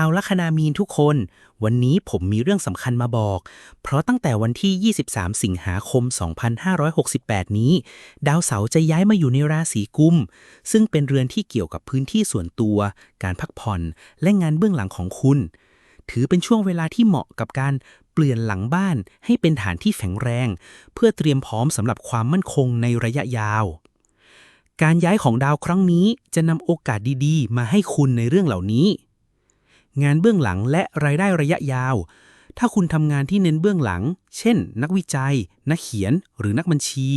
าวลัคนามีนทุกคน วันนี้ผมมีเรื่องสำคัญมาบอก เพราะตั้งแต่วันที่ 23 สิงหาคม 2568 นี้ ดาวเสาร์จะย้ายมาอยู่ในราศีกุม ซึ่งเป็นเรือนที่เกี่ยวกับพื้นที่ส่วนตัว การพักผ่อน และงานเบื้องหลังของคุณ ถือเป็นช่วงเวลาที่เหมาะกับการเปลี่ยนหลังบ้านให้เป็นฐานที่แข็งแรง เพื่อเตรียมพร้อมสำหรับความมั่นคงในระยะยาวการย้ายของดาวครั้งนี้จะนำโอกาสดีๆ มาให้คุณในเรื่องเหล่านี้ งานเบื้องหลังและรายได้ระยะยาว ถ้าคุณทำงานที่เน้นเบื้องหลัง เช่น นักวิจัย นักเขียน หรือนักบัญชี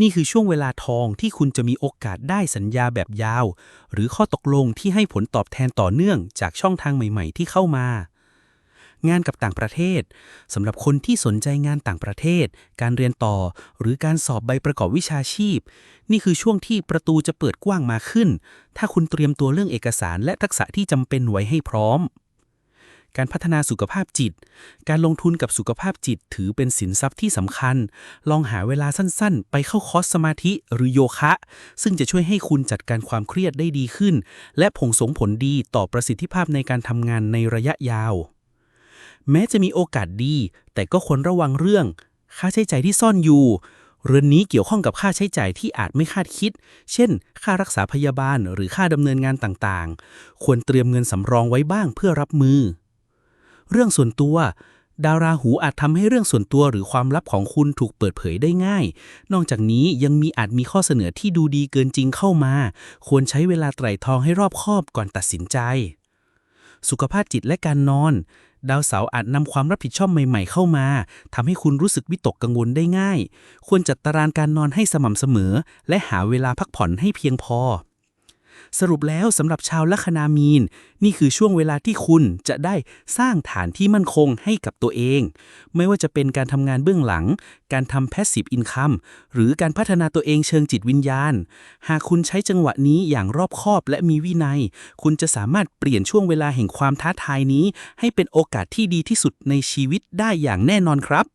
นี่คือช่วงเวลาทองที่คุณจะมีโอกาสได้สัญญาแบบยาว หรือข้อตกลงที่ให้ผลตอบแทนต่อเนื่องจากช่องทางใหม่ ๆ ที่เข้ามา งานกับต่างประเทศสำหรับคนที่สนใจงานต่างประเทศ การเรียนต่อ หรือการสอบใบประกอบวิชาชีพ นี่คือช่วงที่ประตูจะเปิดกว้างมาขึ้น ถ้าคุณเตรียมตัวเรื่องเอกสารและทักษะที่จำเป็นไว้ให้พร้อม การพัฒนาสุขภาพจิต การลงทุนกับสุขภาพจิตถือเป็นสินทรัพย์ที่สำคัญ ลองหาเวลาสั้นๆ ไปเข้าคอร์สสมาธิหรือโยคะ ซึ่งจะช่วยให้คุณจัดการความเครียดได้ดีขึ้น และผงสงผลดีต่อประสิทธิภาพในการทำงานในระยะยาว แม้จะมีโอกาสดี แต่ก็ควรระวังเรื่อง ค่าใช้จ่ายที่ซ่อนอยู่ เรือนนี้เกี่ยวข้องกับค่าใช้จ่ายที่อาจไม่คาดคิด เช่น ค่ารักษาพยาบาลหรือค่าดำเนินงานต่างๆ ควรเตรียมเงินสำรองไว้บ้างเพื่อรับมือ เรื่องส่วนตัว ดาวราหูอาจทำให้เรื่องส่วนตัวหรือความลับของคุณถูกเปิดเผยได้ง่าย นอกจากนี้ยังมีอาจมีข้อเสนอที่ดูดีเกินจริงเข้ามา ควรใช้เวลาไตร่ตรองให้รอบคอบก่อนตัดสินใจสุขภาพจิตและการนอน ดาวเสาร์อาจนำความรับผิดชอบใหม่ๆเข้ามาทำให้คุณรู้สึกวิตกกังวลได้ง่าย ควรจัดตารางการนอนให้สม่ำเสมอ และหาเวลาพักผ่อนให้เพียงพอ สรุปแล้วสำหรับชาวลัคนามีน นี่คือช่วงเวลาที่คุณจะได้สร้างฐานที่มั่นคงให้กับตัวเอง ไม่ว่าจะเป็นการทำงานเบื้องหลัง การทำ passive income หรือการพัฒนาตัวเองเชิงจิตวิญญาณ หากคุณใช้จังหวะนี้อย่างรอบคอบและมีวินัย คุณจะสามารถเปลี่ยนช่วงเวลาแห่งความท้าทายนี้ ให้เป็นโอกาสที่ดีที่สุดในชีวิตได้อย่างแน่นอนครับ